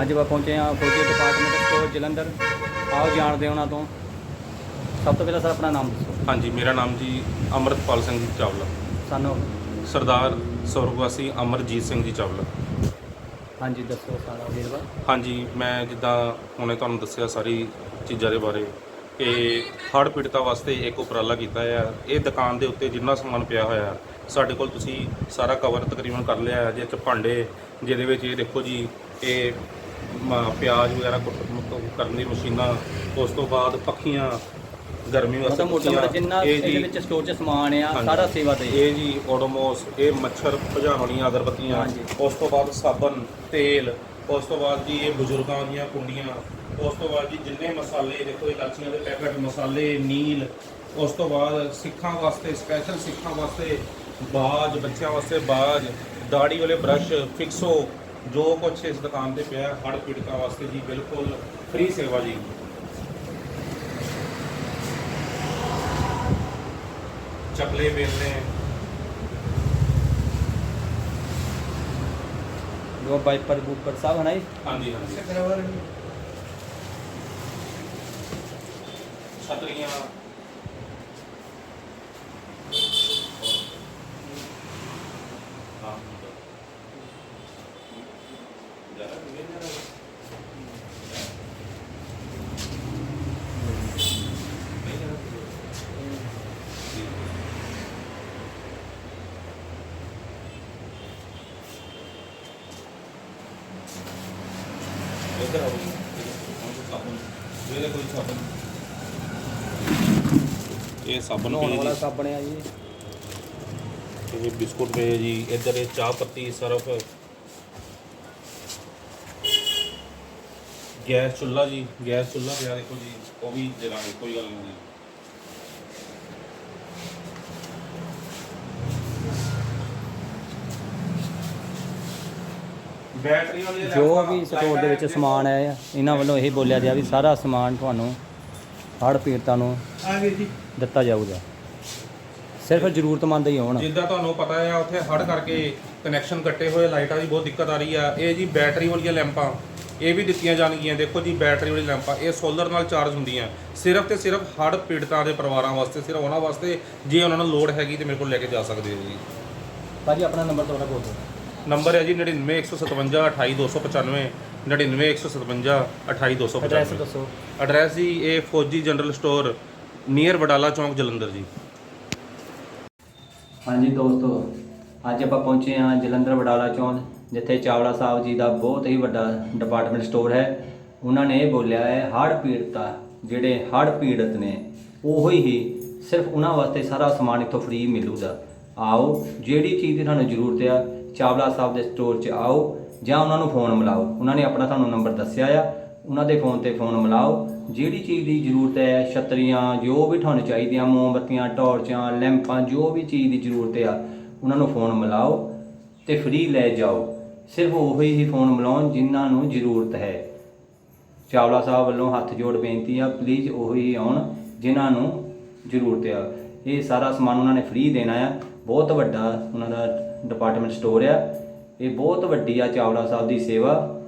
ਅੱਜ ਆਪਾਂ ਪਹੁੰਚੇ ਹਾਂ ਫੌਜੀ ਡਿਪਾਰਟਮੈਂਟ ਸਟੋਰ ਜਲੰਧਰ। ਆਓ ਜਾਣਦੇ ਉਹਨਾਂ ਤੋਂ। ਸਭ ਤੋਂ ਪਹਿਲਾਂ ਸਰ ਆਪਣਾ ਨਾਮ ਦੱਸੋ। ਹਾਂਜੀ ਮੇਰਾ ਨਾਮ ਜੀ ਅਮਰਤਪਾਲ ਸਿੰਘ ਜੀ ਚਾਵਲਾ। ਸਾਨੂੰ ਸਰਦਾਰ ਸਵਰਗਵਾਸੀ ਅਮਰਜੀਤ ਸਿੰਘ ਜੀ ਚਾਵਲਾ। ਹਾਂਜੀ ਦੱਸੋ ਸਾਰਾ ਵੇਰਵਾ। ਹਾਂਜੀ ਮੈਂ ਜਿੱਦਾਂ ਹੁਣੇ ਤੁਹਾਨੂੰ ਦੱਸਿਆ ਸਾਰੀ ਚੀਜ਼ਾਂ ਦੇ ਬਾਰੇ ਕਿ ਹੜ੍ਹ ਪੀੜਤਾਂ ਵਾਸਤੇ ਇੱਕ ਉਪਰਾਲਾ ਕੀਤਾ ਹੈ ਇਹ ਦੁਕਾਨ ਦੇ ਉੱਤੇ ਜਿੰਨਾ ਸਮਾਨ ਪਿਆ ਹੋਇਆ ਸਾਡੇ ਕੋਲ ਤੁਸੀਂ ਸਾਰਾ ਕਵਰ ਤਕਰੀਬਨ ਕਰ ਲਿਆ ਹੈ ਜਿਹਦੇ ਚ ਭਾਂਡੇ ਜਿਹਦੇ ਵਿੱਚ ਇਹ ਦੇਖੋ ਜੀ ਇਹ ਮ- ਪਿਆਜ਼ ਵਗੈਰਾ ਕੁੱਟ ਮੁੱਕ- ਕਰਨ ਦੀ ਮਸ਼ੀਨਾਂ ਉਸ ਤੋਂ ਬਾਅਦ ਪੱਖੀਆਂ ਗਰਮੀ ਵਾਸਤੇ ਮਤਲਬ ਮੋਟਾ ਮੋਟਾ ਪੱਖੀਆਂ, ਜਿੰਨਾ ਇਹ ਇਹਦੇ ਜੀ- ਵਿੱਚ ਸਟੋਰ 'ਚ ਸਮਾਨ ਆ ਹਾਂਜੀ। ਸਾਰਾ ਸੇਵਾ ਤੇ ਇਹ ਜੀ ਓਡੋਮੋਸ ਇਹ ਮੱਛਰ ਭਜਾਉਣ ਵਾਲੀਆਂ ਅਗਰਬੱਤੀਆਂ ਹਾਂਜੀ। ਉਸ ਤੋਂ ਬਾਅਦ ਸਾਬਣ ਤੇਲ ਉਸ ਤੋਂ ਬਾਅਦ ਜੀ ਇਹ ਬਜ਼ੁਰਗਾਂ ਦੀਆਂ ਕੁੰਡੀਆਂ ਉਸ ਤੋਂ ਬਾਅਦ ਜੀ ਜਿੰਨੇ ਮਸਾਲੇ ਦੇਖੋ ਇਲਾਚੀਆਂ ਦੇ ਪੈਕਟ ਮਸਾਲੇ ਨੀਲ ਉਸ ਤੋਂ ਬਾਅਦ ਸਿੱਖਾਂ ਵਾਸਤੇ ਸਪੈਸ਼ਲ ਸਿੱਖਾਂ ਵਾਸਤੇ ਬਾਜ ਬੱਚਿਆਂ ਵਾਸਤੇ ਬਾਜ ਦਾੜੀ ਵਾਲੇ ਬ੍ਰਸ਼ ਫਿਕਸੋ ਜੋ ਕੁਛ ਇਸ ਦੁਕਾਨ ਤੇ ਪਿਆ ਹੜ ਪੀੜਤਾਂ ਵਾਸਤੇ ਜੀ ਬਿਲਕੁਲ ਫ੍ਰੀ ਸੇਵਾ ਜੀ। ਚਕਲੇ ਵੇਲਨੇ ਜੋ ਵਾਈਪਰ ਬੂਪਰ ਸਭ ਹੈ ਜੀ? ਹਾਂਜੀ ਹਾਂਜੀ। ਛਤਰੀਆਂ। ਇੱਧਰ ਆਓ ਜੀ ਸਾਬਣ ਇਹਦੇ ਕੋਈ ਸਾਬਣ ਇਹ ਸਾਬਣ ਨਹਾਉਣ ਪਏ ਵਾਲਾ ਜੀ ਸਾਬਣ ਆ ਜੀ ਇਹ ਬਿਸਕੁਟ ਪਏ ਜੀ ਇੱਧਰ ਇਹ ਚਾਹ ਪੱਤੀ ਸਰਫ ਗੈਸ ਚੁੱਲ੍ਹਾ ਜੀ ਗੈਸ ਚੁੱਲ੍ਹਾ ਪਿਆ ਦੇਖੋ ਜੀ ਉਹ ਵੀ ਦਾਂਗੇ ਕੋਈ ਗੱਲ ਨਹੀਂ। ਜੀ ਬੈਟਰੀ ਵਾਲੀ ਜੋ ਵੀ ਸਟੋਰ ਦੇ ਵਿੱਚ ਸਮਾਨ ਆਇਆ ਇਹਨਾਂ ਵੱਲੋਂ ਇਹ ਬੋਲਿਆ ਗਿਆ ਵੀ ਸਾਰਾ ਸਮਾਨ ਤੁਹਾਨੂੰ ਹੜ੍ਹ ਪੀੜਤਾਂ ਨੂੰ ਦਿੱਤਾ ਜਾਊਗਾ। ਸਿਰਫ ਜ਼ਰੂਰਤਮੰਦ ਹੀ ਹੋਣ। ਜਿੱਦਾਂ ਤੁਹਾਨੂੰ ਪਤਾ ਹੈ ਉੱਥੇ ਹੜ ਕਰਕੇ ਕਨੈਕਸ਼ਨ ਕੱਟੇ ਹੋਏ ਲਾਈਟਾਂ ਦੀ ਬਹੁਤ ਦਿੱਕਤ ਆ ਰਹੀ ਆ। ਇਹ ਜੀ ਬੈਟਰੀ ਵਾਲੀਆਂ ਲੈਂਪਾਂ। ਇਹ ਵੀ ਦਿੱਤੀਆਂ ਜਾਣਗੀਆਂ। ਦੇਖੋ ਜੀ ਬੈਟਰੀ ਵਾਲੀ ਲੈਂਪਾਂ ਇਹ ਸੋਲਰ ਨਾਲ ਚਾਰਜ ਹੁੰਦੀਆਂ। ਸਿਰਫ ਤੇ ਸਿਰਫ ਹੜ ਪੀੜਤਾਂ ਦੇ ਪਰਿਵਾਰਾਂ ਵਾਸਤੇ ਸਿਰਫ ਉਹਨਾਂ ਵਾਸਤੇ ਜੇ ਉਹਨਾਂ ਨੂੰ ਲੋੜ ਹੈਗੀ ਤੇ ਮੇਰੇ ਕੋਲ ਲੈ ਕੇ ਜਾ ਸਕਦੇ ਹੋ ਜੀ। ਭਾਜੀ ਆਪਣਾ ਨੰਬਰ ਤੁਹਾਡਾ ਬੋਲ ਦਿਓ। ਨੰਬਰ ਹੈ ਜੀ 99157 28295 99157 ਐਡਰੈਸ 28295 ਦੱਸੋ। ਐਡਰੈਸ ਜੀ ਇਹ ਫੌਜੀ ਜਨਰਲ ਸਟੋਰ ਨੀਅਰ ਵਡਾਲਾ ਚੌਂਕ ਜਲੰਧਰ ਜੀ। ਹਾਂਜੀ ਦੋਸਤੋ ਅੱਜ ਆਪਾਂ ਪਹੁੰਚੇ ਹਾਂ ਜਲੰਧਰ ਵਡਾਲਾ ਚੌਂਕ। ਜਿੱਥੇ ਚਾਵਲਾ ਸਾਹਿਬ ਜੀ ਦਾ ਬਹੁਤ ਹੀ ਵੱਡਾ ਡਿਪਾਰਟਮੈਂਟ ਸਟੋਰ ਹੈ, ਉਹਨਾਂ ਨੇ ਇਹ ਬੋਲਿਆ ਹੈ, ਹੜ੍ਹ ਪੀੜਤਾ ਜਿਹੜੇ ਹੜ੍ਹ ਪੀੜਤ ਨੇ, ਉਹੋ ਹੀ ਸਿਰਫ ਉਹਨਾਂ ਵਾਸਤੇ ਸਾਰਾ ਸਮਾਨ ਇੱਥੋਂ ਫ੍ਰੀ ਮਿਲੂਗਾ। ਆਓ, ਜਿਹੜੀ ਚੀਜ਼ ਦੀ ਤੁਹਾਨੂੰ ਜ਼ਰੂਰਤ ਆ, ਚਾਵਲਾ ਸਾਹਿਬ ਦੇ ਸਟੋਰ 'ਚ ਆਓ, ਜਾਂ ਉਹਨਾਂ ਨੂੰ ਫੋਨ ਮਿਲਾਓ। ਉਹਨਾਂ ਨੇ ਆਪਣਾ ਤੁਹਾਨੂੰ ਨੰਬਰ ਦੱਸਿਆ ਆ, ਉਹਨਾਂ ਦੇ ਫੋਨ ਤੇ ਫੋਨ ਮਿਲਾਓ। ਜਿਹੜੀ ਚੀਜ਼ ਦੀ ਜ਼ਰੂਰਤ ਹੈ, ਛਤਰੀਆਂ, ਜੋ ਵੀ ਤੁਹਾਨੂੰ ਚਾਹੀਦੀਆਂ, ਮੋਮਬੱਤੀਆਂ, ਟਾਰਚਾਂ, ਲੈਂਪਾਂ, ਜੋ ਵੀ ਚੀਜ਼ ਦੀ ਜ਼ਰੂਰਤ ਆ, ਉਹਨਾਂ ਨੂੰ ਫੋਨ ਮਿਲਾਓ ਤੇ ਫ੍ਰੀ ਲੈ ਜਾਓ। ਸਿਰਫ ਉਹੀ ਹੀ ਫੋਨ ਮਿਲਾਉਣ ਜਿਨ੍ਹਾਂ ਨੂੰ ਜ਼ਰੂਰਤ ਹੈ। ਚਾਵਲਾ ਸਾਹਿਬ ਵੱਲੋਂ ਹੱਥ ਜੋੜ ਬੇਨਤੀ ਆ ਪਲੀਜ਼ ਉਹੀ ਆਉਣ ਜਿਨ੍ਹਾਂ ਨੂੰ ਜ਼ਰੂਰਤ ਆ। ਇਹ ਸਾਰਾ ਸਮਾਨ ਉਹਨਾਂ ਨੇ ਫ੍ਰੀ ਦੇਣਾ ਆ। ਬਹੁਤ ਵੱਡਾ ਉਹਨਾਂ ਦਾ ਡਿਪਾਰਟਮੈਂਟ ਸਟੋਰ ਆ। ਇਹ ਬਹੁਤ ਵੱਡੀ ਆ ਚਾਵਲਾ ਸਾਹਿਬ ਦੀ ਸੇਵਾ।